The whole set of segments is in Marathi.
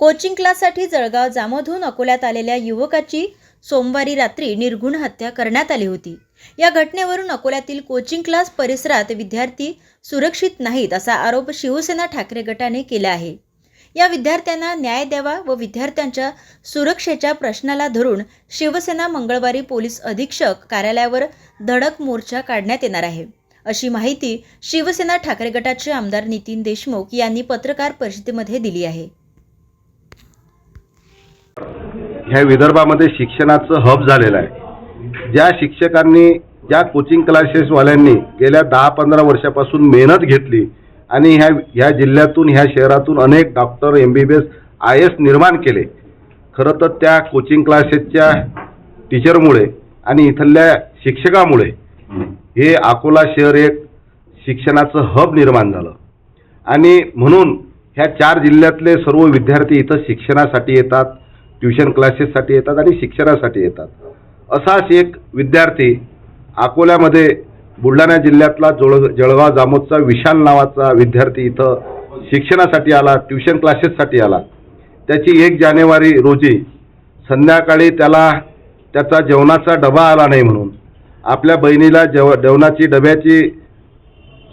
कोचिंग क्लाससाठी जळगाव जामोदहून अकोल्यात आलेल्या युवकाची सोमवारी रात्री निर्घुण हत्या करण्यात आली होती. या घटनेवरून अकोल्यातील कोचिंग क्लास परिसरात विद्यार्थी सुरक्षित नाहीत असा आरोप शिवसेना ठाकरे गटाने केला आहे. या विद्यार्थ्यांना न्याय द्यावा व विद्यार्थ्यांच्या सुरक्षेच्या प्रश्नाला धरून शिवसेना मंगळवारी पोलीस अधीक्षक कार्यालयावर धडक मोर्चा काढण्यात येणार आहे. अशी माहिती शिवसेना ठाकरे गटाचे आमदार नितीन देशमुख यांनी पत्रकार परिषदेमध्ये दिली आहे. ह्या विदर्भामध्ये शिक्षणाचं हब झालेलं आहे. ज्या शिक्षकांनी ज्या कोचिंग क्लासेसवाल्यांनी गेल्या दहा पंधरा वर्षापासून मेहनत घेतली आणि ह्या ह्या जिल्ह्यातून ह्या शहरातून अनेक doctor M B B S I S निर्माण केले. खरं तर त्या कोचिंग क्लासेसच्या टीचरमुळे आणि इथल्या शिक्षकामुळे हे अकोला शहर एक शिक्षणाचं हब निर्माण झालं. आणि म्हणून ह्या चार जिल्ह्यातले सर्व विद्यार्थी इथं शिक्षणासाठी येतात. ट्युशन क्लासेससाठी येतात आणि शिक्षणासाठी येतात. असाच एक विद्यार्थी अकोल्यामध्ये बुलढाणा जिल्ह्यातला जोळ जळगाव जामोदचा विशाल नावाचा विद्यार्थी इथं शिक्षणासाठी आला ट्युशन क्लासेससाठी आला. त्याची एक जानेवारी रोजी संध्याकाळी त्याला त्याचा जेवणाचा डबा आला नाही म्हणून. आपल्या बहिणीला जेव जेवणाची डब्याची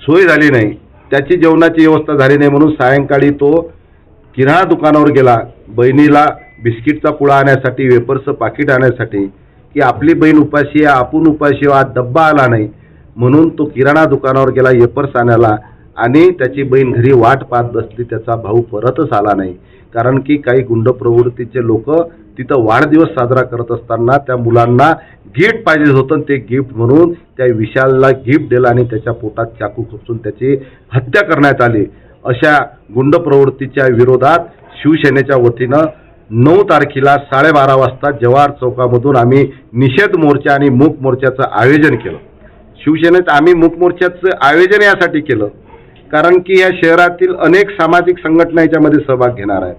सोय झाली नाही. त्याची जेवणाची व्यवस्था झाली नाही म्हणून सायंकाळी तो किराणा दुकानावर गेला. बहिणीला बिस्किटचा पुळा आणण्यासाठी वेफरचं पाकिट आणण्यासाठी की आपली बहीण उपाशी आहे आपण उपाशी आहे, आज डब्बा आला नाही. म्हणून तो किराणा दुकानावर गेला वेफर्स आणायला आणि त्याची बहीण घरी वाट पाहत बसली त्याचा भाऊ परतच आला नाही. कारण की काही गुंड प्रवृत्तीचे लोक तिथं वाढदिवस साजरा करत असताना त्या मुलांना गिफ्ट पाहिजे होतं ते गिफ्ट म्हणून त्या विशालला गिफ्ट दिलं आणि त्याच्या पोटात चाकू खुपसून त्याची हत्या करण्यात आली. अशा गुंड प्रवृत्तीच्या विरोधात शिवसेनेच्या वतीनं नऊ तारखेला साडेबारा वाजता जवाहर चौकामधून आम्ही निषेध मोर्चा आणि मूक मोर्चाचं आयोजन केलं. शिवसेनेत आम्ही मूक मोर्चाचं आयोजन यासाठी केलं. कारण की या शहरातील अनेक सामाजिक संघटना याच्यामध्ये सहभाग घेणार आहेत.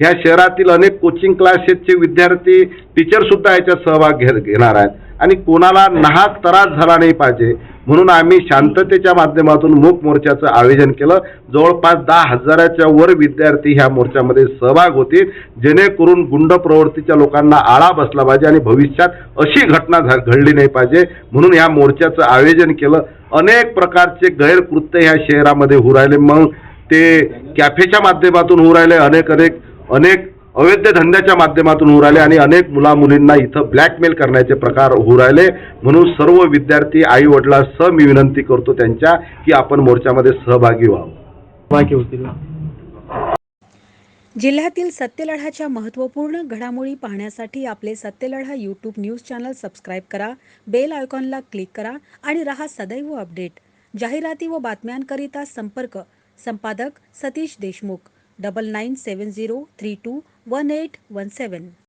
ह्या शहरातील अनेक कोचिंग क्लासेसचे विद्यार्थी टीचरसुद्धा याच्यात सहभाग घे घेणार आहेत. आणि कोणाला नाहक त्रास झाला नाही पाहिजे म्हणून आम्ही शांततेच्या माध्यमातून मूक मोर्चाचं आयोजन केलं. जवळपास दहा हजाराच्या वर विद्यार्थी ह्या मोर्चामध्ये सहभाग होतील. जेणेकरून गुंड प्रवृत्तीच्या लोकांना आळा बसला पाहिजे आणि भविष्यात अशी घटना घडली नाही पाहिजे. म्हणून ह्या मोर्चाचं आयोजन केलं. अनेक प्रकारचे गैरकृत्य ह्या शहरामध्ये होऊ राहिले. मग ते कॅफेच्या माध्यमातून होऊ राहिले. अनेक अनेक अनेक अवैध धंद्याच्या माध्यमातून होऊ राहिले आणि अनेक मुला मुलींना इथं ब्लॅकमेल करण्याचे प्रकार होऊ राहिले. म्हणून सर्व विद्यार्थी आई वडिलांसह मी विनंती करतो त्यांच्या की आपण मोर्चामध्ये सहभागी व्हावं. जिल्ह्यातील सत्यलढाच्या महत्त्वपूर्ण घडामोडी पाहण्यासाठी आपले Satyaladha YouTube news channel subscribe करा बेल आयकॉनला क्लिक करा आणि रहा सदैव अपडेट जाहिराती व बातम्यांकरिता संपर्क संपादक Satish Deshmukh double nine seven zero three two 1817